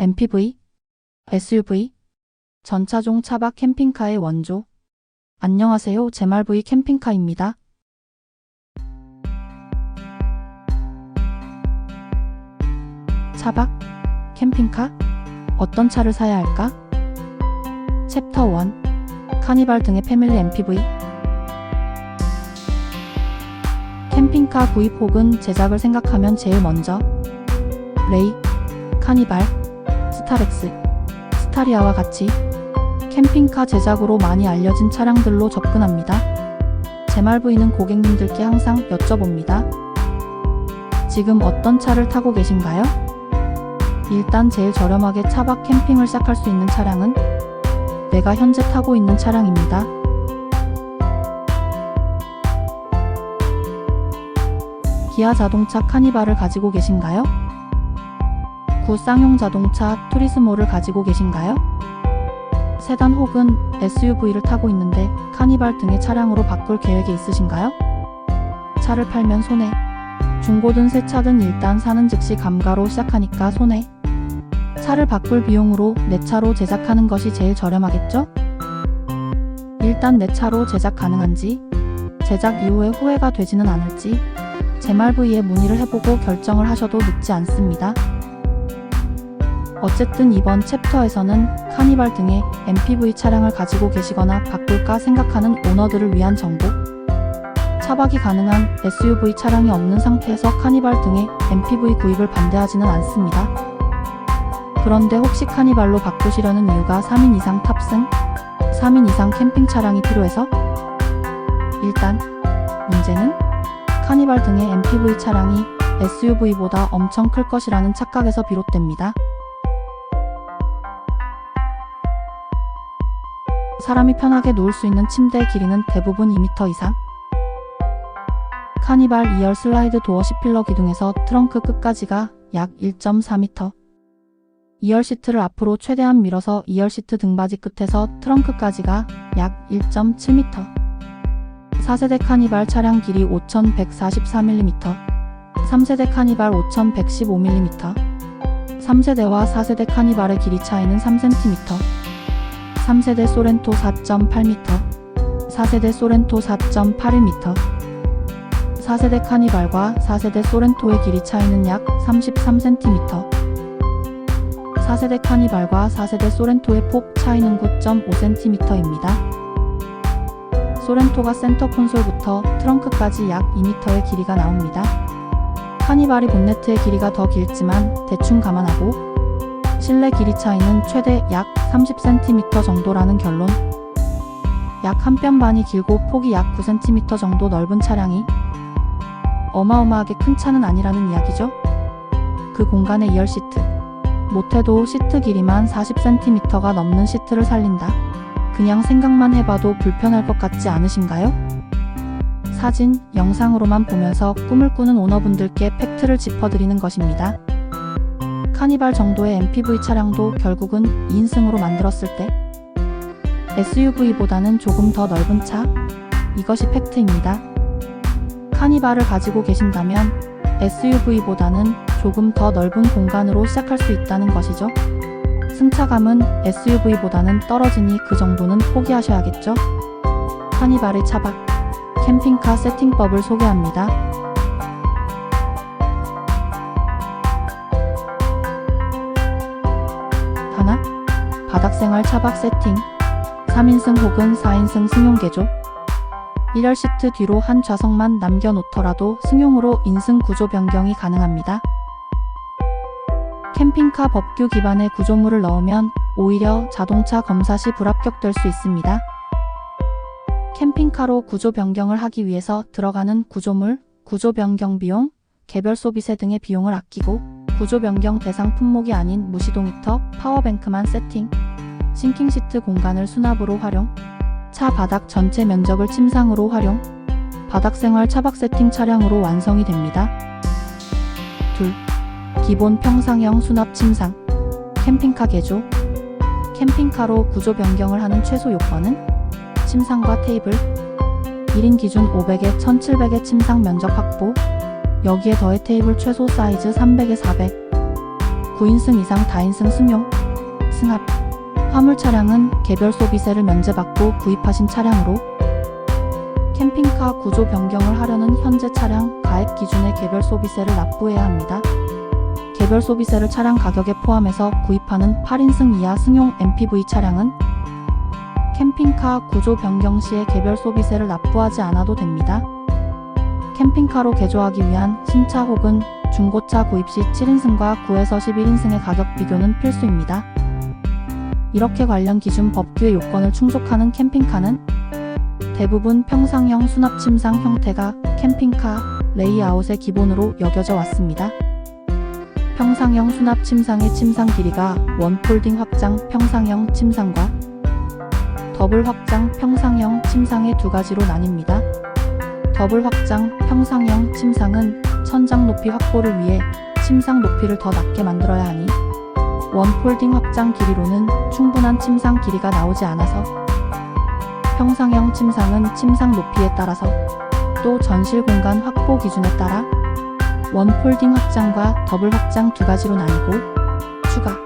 MPV, SUV, 전차종 차박 캠핑카의 원조. 안녕하세요. 제말V 캠핑카입니다. 차박? 캠핑카? 어떤 차를 사야 할까? 챕터 1 카니발 등의 패밀리 MPV 캠핑카 구입 혹은 제작을 생각하면 제일 먼저 레이, 카니발, 스타렉스, 스타리아와 같이 캠핑카 제작으로 많이 알려진 차량들로 접근합니다. 제말V는 고객님들께 항상 여쭤봅니다. 지금 어떤 차를 타고 계신가요? 일단 제일 저렴하게 차박 캠핑을 시작할 수 있는 차량은 내가 현재 타고 있는 차량입니다. 기아 자동차 카니발을 가지고 계신가요? 구 쌍용 자동차 투리스모를 가지고 계신가요? 세단 혹은 SUV를 타고 있는데 카니발 등의 차량으로 바꿀 계획이 있으신가요? 차를 팔면 손해. 중고든 새 차든 일단 사는 즉시 감가로 시작하니까 손해. 차를 바꿀 비용으로 내 차로 제작하는 것이 제일 저렴하겠죠? 일단 내 차로 제작 가능한지, 제작 이후에 후회가 되지는 않을지, 제말V에 문의를 해보고 결정을 하셔도 늦지 않습니다. 어쨌든 이번 챕터에서는 카니발 등의 MPV 차량을 가지고 계시거나 바꿀까 생각하는 오너들을 위한 정보, 차박이 가능한 SUV 차량이 없는 상태에서 카니발 등의 MPV 구입을 반대하지는 않습니다. 그런데 혹시 카니발로 바꾸시려는 이유가 3인 이상 탑승, 3인 이상 캠핑 차량이 필요해서? 일단, 문제는 카니발 등의 MPV 차량이 SUV보다 엄청 클 것이라는 착각에서 비롯됩니다. 사람이 편하게 누울 수 있는 침대의 길이는 대부분 2m 이상. 카니발 2열 슬라이드 도어 C필러 기둥에서 트렁크 끝까지가 약 1.4m. 2열 시트를 앞으로 최대한 밀어서 2열 시트 등받이 끝에서 트렁크까지가 약 1.7m. 4세대 카니발 차량 길이 5144mm, 3세대 카니발 5115mm, 3세대와 4세대 카니발의 길이 차이는 3cm, 3세대 소렌토 4.8m, 4세대 소렌토 4.81m, 4세대 카니발과 4세대 소렌토의 길이 차이는 약 33cm, 4세대 카니발과 4세대 소렌토의 폭 차이는 9.5cm입니다. 소렌토가 센터 콘솔부터 트렁크까지 약 2m의 길이가 나옵니다. 카니발이 본네트의 길이가 더 길지만 대충 감안하고 실내 길이 차이는 최대 약 30cm 정도라는 결론. 약 한 뼘 반이 길고 폭이 약 9cm 정도 넓은 차량이 어마어마하게 큰 차는 아니라는 이야기죠. 그 공간에 2열 시트. 못해도 시트 길이만 40cm가 넘는 시트를 살린다. 그냥 생각만 해봐도 불편할 것 같지 않으신가요? 사진, 영상으로만 보면서 꿈을 꾸는 오너분들께 팩트를 짚어드리는 것입니다. 카니발 정도의 MPV 차량도 결국은 2인승으로 만들었을 때 SUV보다는 조금 더 넓은 차? 이것이 팩트입니다. 카니발을 가지고 계신다면 SUV보다는 조금 더 넓은 공간으로 시작할 수 있다는 것이죠. 승차감은 SUV보다는 떨어지니 그 정도는 포기하셔야겠죠? 카니발의 차박, 캠핑카 세팅법을 소개합니다. 생활 차박 세팅. 3인승 혹은 4인승 승용 개조. 1열 시트 뒤로 한 좌석만 남겨놓더라도 승용으로 인승 구조 변경이 가능합니다. 캠핑카 법규 기반의 구조물을 넣으면 오히려 자동차 검사 시 불합격될 수 있습니다. 캠핑카로 구조 변경을 하기 위해서 들어가는 구조물, 구조 변경 비용, 개별 소비세 등의 비용을 아끼고 구조 변경 대상 품목이 아닌 무시동 히터, 파워뱅크만 세팅, 싱킹 시트 공간을 수납으로 활용, 차 바닥 전체 면적을 침상으로 활용, 바닥 생활 차박 세팅 차량으로 완성이 됩니다. 둘, 기본 평상형 수납 침상, 캠핑카 개조, 캠핑카로 구조 변경을 하는 최소 요건은 침상과 테이블, 1인 기준 500에 1700의 침상 면적 확보, 여기에 더해 테이블 최소 사이즈 300에 400, 9인승 이상 다인승 승용, 승합, 화물 차량은 개별 소비세를 면제받고 구입하신 차량으로 캠핑카 구조 변경을 하려는 현재 차량 가액 기준의 개별 소비세를 납부해야 합니다. 개별 소비세를 차량 가격에 포함해서 구입하는 8인승 이하 승용 MPV 차량은 캠핑카 구조 변경 시에 개별 소비세를 납부하지 않아도 됩니다. 캠핑카로 개조하기 위한 신차 혹은 중고차 구입 시 7인승과 9에서 11인승의 가격 비교는 필수입니다. 이렇게 관련 기준 법규의 요건을 충족하는 캠핑카는 대부분 평상형 수납 침상 형태가 캠핑카 레이아웃의 기본으로 여겨져 왔습니다. 평상형 수납 침상의 침상 길이가 원폴딩 확장 평상형 침상과 더블 확장 평상형 침상의 두 가지로 나뉩니다. 더블 확장 평상형 침상은 천장 높이 확보를 위해 침상 높이를 더 낮게 만들어야 하니 원폴딩 확장 길이로는 충분한 침상 길이가 나오지 않아서 평상형 침상은 침상 높이에 따라서 또 전실 공간 확보 기준에 따라 원폴딩 확장과 더블 확장 두 가지로 나뉘고 추가.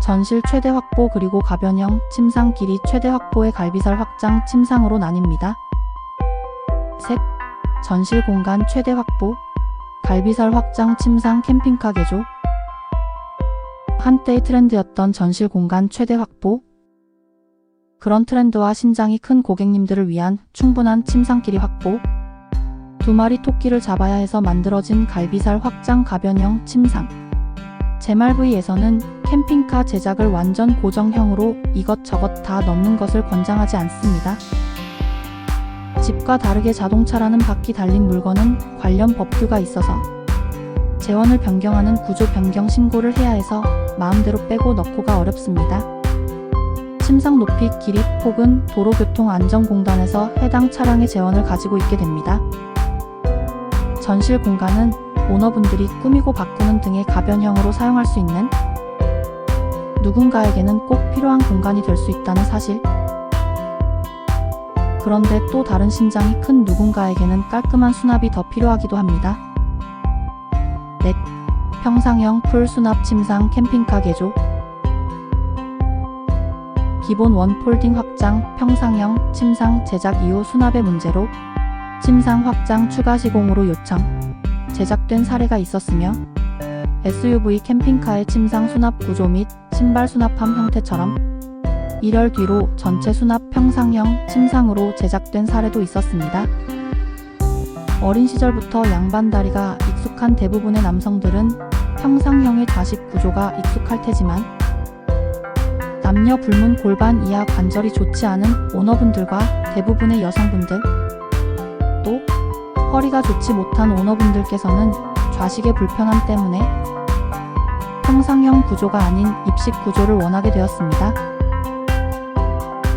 전실 최대 확보 그리고 가변형 침상 길이 최대 확보의 갈비살 확장 침상으로 나뉩니다. 셋. 전실 공간 최대 확보 갈비살 확장 침상 캠핑카 개조 한때의 트렌드였던 전실 공간 최대 확보. 그런 트렌드와 신장이 큰 고객님들을 위한 충분한 침상길이 확보. 두 마리 토끼를 잡아야 해서 만들어진 갈비살 확장 가변형 침상. 제말브이에서는 캠핑카 제작을 완전 고정형으로 이것저것 다 넣는 것을 권장하지 않습니다. 집과 다르게 자동차라는 바퀴 달린 물건은 관련 법규가 있어서 재원을 변경하는 구조 변경 신고를 해야 해서 마음대로 빼고 넣고가 어렵습니다. 침상 높이 길이 혹은 도로교통안전공단에서 해당 차량의 재원을 가지고 있게 됩니다. 전실 공간은 오너분들이 꾸미고 바꾸는 등의 가변형으로 사용할 수 있는 누군가에게는 꼭 필요한 공간이 될 수 있다는 사실. 그런데 또 다른 신장이 큰 누군가에게는 깔끔한 수납이 더 필요하기도 합니다. 넷. 평상형 풀 수납 침상 캠핑카 개조. 기본 원 폴딩 확장 평상형 침상 제작 이후 수납의 문제로 침상 확장 추가 시공으로 요청. 제작된 사례가 있었으며 SUV 캠핑카의 침상 수납 구조 및 신발 수납함 형태처럼 1열 뒤로 전체 수납 평상형 침상으로 제작된 사례도 있었습니다. 어린 시절부터 양반 다리가 익숙한 대부분의 남성들은 평상형의 좌식 구조가 익숙할 테지만 남녀 불문 골반 이하 관절이 좋지 않은 오너분들과 대부분의 여성분들 또 허리가 좋지 못한 오너분들께서는 좌식의 불편함 때문에 평상형 구조가 아닌 입식 구조를 원하게 되었습니다.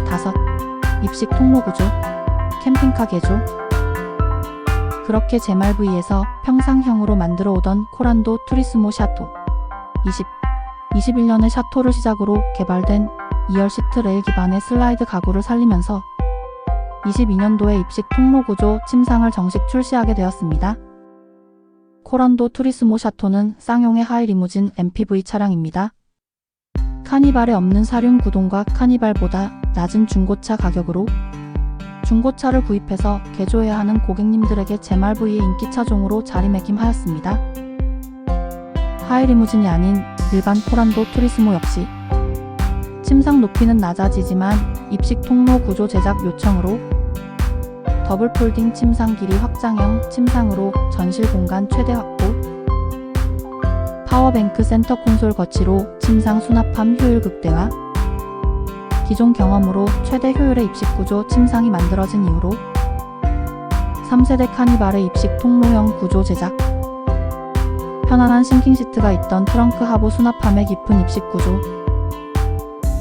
다섯, 입식 통로 구조, 캠핑카 개조. 그렇게 제말브이에서 평상형으로 만들어 오던 코란도 투리스모 샤토. 20, 21년에 샤토를 시작으로 개발된 2열 시트 레일 기반의 슬라이드 가구를 살리면서 22년도에 입식 통로 구조 침상을 정식 출시하게 되었습니다. 코란도 투리스모 샤토는 쌍용의 하이 리무진 MPV 차량입니다. 카니발에 없는 사륜 구동과 카니발보다 낮은 중고차 가격으로 중고차를 구입해서 개조해야 하는 고객님들에게 제말브이의 인기 차종으로 자리매김하였습니다. 하이 리무진이 아닌 일반 코란도 투리스모 역시 침상 높이는 낮아지지만 입식 통로 구조 제작 요청으로 더블 폴딩 침상 길이 확장형 침상으로 전실 공간 최대 확보 파워뱅크 센터 콘솔 거치로 침상 수납함 효율 극대화 기존 경험으로 최대 효율의 입식 구조 침상이 만들어진 이후로 3세대 카니발의 입식 통로형 구조 제작. 편안한 싱킹 시트가 있던 트렁크 하부 수납함의 깊은 입식 구조.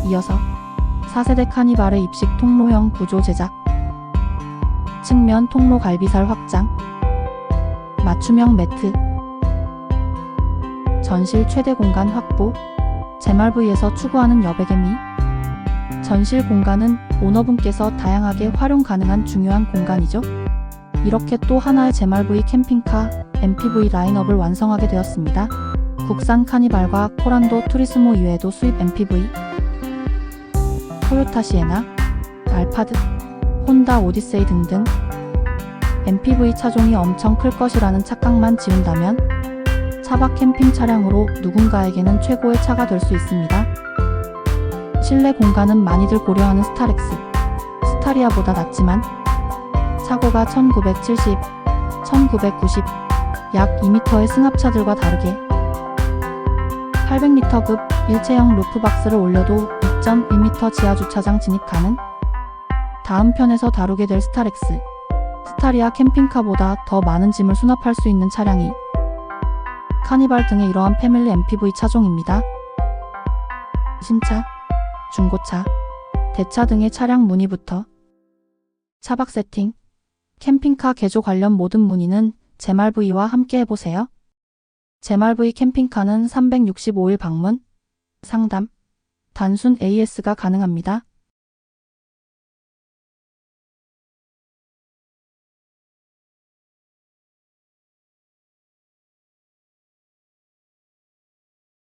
이어서 4세대 카니발의 입식 통로형 구조 제작. 측면 통로 갈비살 확장. 맞춤형 매트. 전실 최대 공간 확보. 제말브이에서 추구하는 여백의 미 전실 공간은 오너분께서 다양하게 활용 가능한 중요한 공간이죠. 이렇게 또 하나의 제말브이 캠핑카 MPV 라인업을 완성하게 되었습니다. 국산 카니발과 코란도 투리스모 이외에도 수입 MPV, 토요타 시에나, 알파드, 혼다 오디세이 등등 MPV 차종이 엄청 클 것이라는 착각만 지운다면 차박 캠핑 차량으로 누군가에게는 최고의 차가 될 수 있습니다. 실내 공간은 많이들 고려하는 스타렉스, 스타리아보다 낮지만 차고가 1970, 1990, 약 2m의 승합차들과 다르게 800리터급 일체형 루프박스를 올려도 2.1m 지하 주차장 진입 가능? 다음 편에서 다루게 될 스타렉스, 스타리아 캠핑카보다 더 많은 짐을 수납할 수 있는 차량이 카니발 등의 이러한 패밀리 MPV 차종입니다. 신차, 중고차, 대차 등의 차량 문의부터 차박 세팅, 캠핑카 개조 관련 모든 문의는 제말V와 함께 해보세요. 제말V 캠핑카는 365일 방문, 상담, 단순 AS가 가능합니다.